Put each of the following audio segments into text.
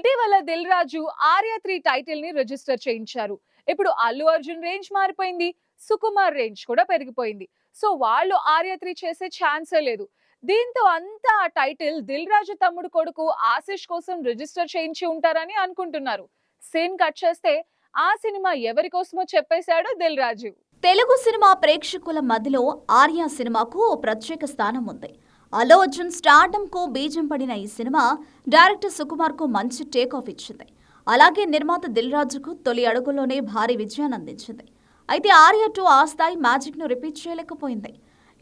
ఇటీవల దిల్ రాజు ఆర్య త్రీ టైటిల్ని రిజిస్టర్ చేయించారు. ఇప్పుడు అల్లు అర్జున్ రేంజ్ మారిపోయింది సుకుమార్ రేంజ్ కూడా పెరిగిపోయింది. సో వాళ్ళు ఆర్య త్రీ చేసే ఛాన్సే లేదు. దీంతో అంతా ఆ టైటిల్ దిల్ రాజు తమ్ముడు కొడుకు ఆశిష్ కోసం రిజిస్టర్ చేయించి ఉంటారని అనుకుంటున్నారు. సీన్ కట్ చేస్తే ఆ సినిమా ఎవరి కోసమో చెప్పేశాడు దిల్ రాజు. తెలుగు సినిమా ప్రేక్షకుల మధ్యలో ఆర్య సినిమాకు ఓ ప్రత్యేక స్థానం ఉంది. అల్లు అర్జున్ స్టార్డమ్కు బీజం పడిన ఈ సినిమా డైరెక్టర్ సుకుమార్కు మంచి టేక్ ఆఫ్ ఇచ్చింది. అలాగే నిర్మాత దిల్ రాజుకు తొలి అడుగులోనే భారీ విజయాన్ని అందించింది. అయితే ఆర్య టూ ఆ స్థాయి మ్యాజిక్ను రిపీట్ చేయలేకపోయింది.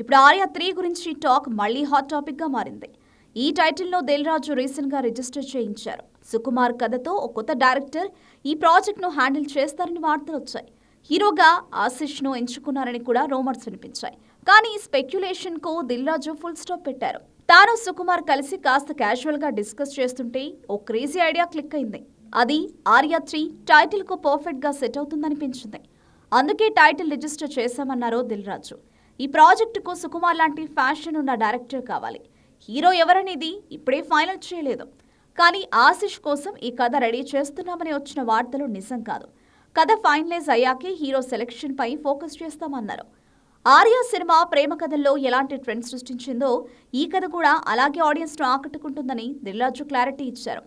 ఇప్పుడు ఆర్య త్రీ గురించి టాక్ మళ్ళీ హాట్ టాపిక్గా మారింది. ఈ టైటిల్ను దిల్ రాజు రీసెంట్గా రిజిస్టర్ చేయించారు. సుకుమార్ కథతో ఓ కొత్త డైరెక్టర్ ఈ ప్రాజెక్ట్ను హ్యాండిల్ చేస్తారని వార్తలు వచ్చాయి. హీరోగా ఆశిష్ను ఎంచుకున్నారని కూడా రూమర్స్ వినిపించాయి. కానీ స్పెక్యులేషన్కు దిల్ రాజు ఫుల్ స్టాప్ పెట్టారు. తాను సుకుమార్ కలిసి కాస్త క్యాజువల్గా డిస్కస్ చేస్తుంటే ఓ క్రేజీ ఐడియా క్లిక్ అయింది. అది ఆర్యా త్రీ టైటిల్కు పర్ఫెక్ట్గా సెట్ అవుతుందనిపించింది. అందుకే టైటిల్ రిజిస్టర్ చేశామన్నారు దిల్ రాజు ఈ ప్రాజెక్టుకు సుకుమార్ లాంటి ఫ్యాషన్ ఉన్న డైరెక్టర్ కావాలి. హీరో ఎవరనేది ఇప్పుడే ఫైనల్ చేయలేదు. కానీ ఆశిష్ కోసం ఈ కథ రెడీ చేస్తున్నామని వచ్చిన వార్తలు నిజం కాదు. కథ ఫైనలైజ్ అయ్యాకే హీరో సెలెక్షన్ పై ఫోకస్ చేస్తామన్నారు. ఆర్య సినిమా ప్రేమ కథల్లో ఎలాంటి ట్రెండ్ సృష్టించిందో ఈ కథ కూడా అలాగే ఆడియన్స్ను ఆకట్టుకుంటుందని దిల్రాజు క్లారిటీ ఇచ్చారు.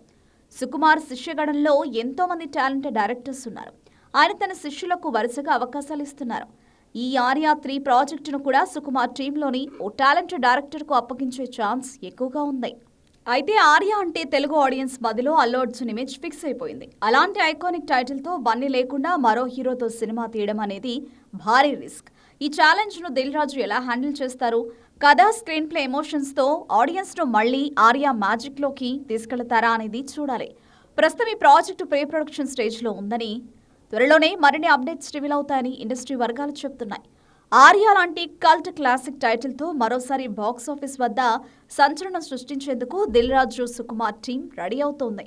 సుకుమార్ శిష్యగణంలో ఎంతో మంది టాలెంటెడ్ డైరెక్టర్స్ ఉన్నారు. ఆయన తన శిష్యులకు వరుసగా అవకాశాలు ఇస్తున్నారు. ఈ ఆర్య త్రీ ప్రాజెక్టును కూడా సుకుమార్ టీంలోని ఓ టాలెంటెడ్ డైరెక్టర్కు అప్పగించే ఛాన్స్ ఎక్కువగా ఉంది. అయితే ఆర్య అంటే తెలుగు ఆడియన్స్ మదిలో అల్లు అర్జున్ ఇమేజ్ ఫిక్స్ అయిపోయింది. అలాంటి ఐకానిక్ టైటిల్తో బన్నీ లేకుండా మరో హీరోతో సినిమా తీయడం అనేది భారీ రిస్క్ ఈ ఛాలెంజ్ను దిల్ రాజు ఎలా హ్యాండిల్ చేస్తారు? కథ స్క్రీన్ ప్లే ఎమోషన్స్తో మళ్ళీ ఆర్య మ్యాజిక్లోకి తీసుకెళ్తారా అనేది చూడాలి. ప్రస్తుతం ఈ ప్రాజెక్టు ప్రీ ప్రొడక్షన్ స్టేజ్లో ఉందని త్వరలోనే మరిన్ని అప్డేట్స్ రివీల్ అవుతాయని ఇండస్ట్రీ వర్గాలు చెబుతున్నాయి ఆర్య లాంటి కల్ట్ క్లాసిక్ టైటిల్తో మరోసారి బాక్స్ ఆఫీస్ వద్ద సంచలనం సృష్టించేందుకు దిల్ రాజు సుకుమార్ టీం రెడీ అవుతోంది.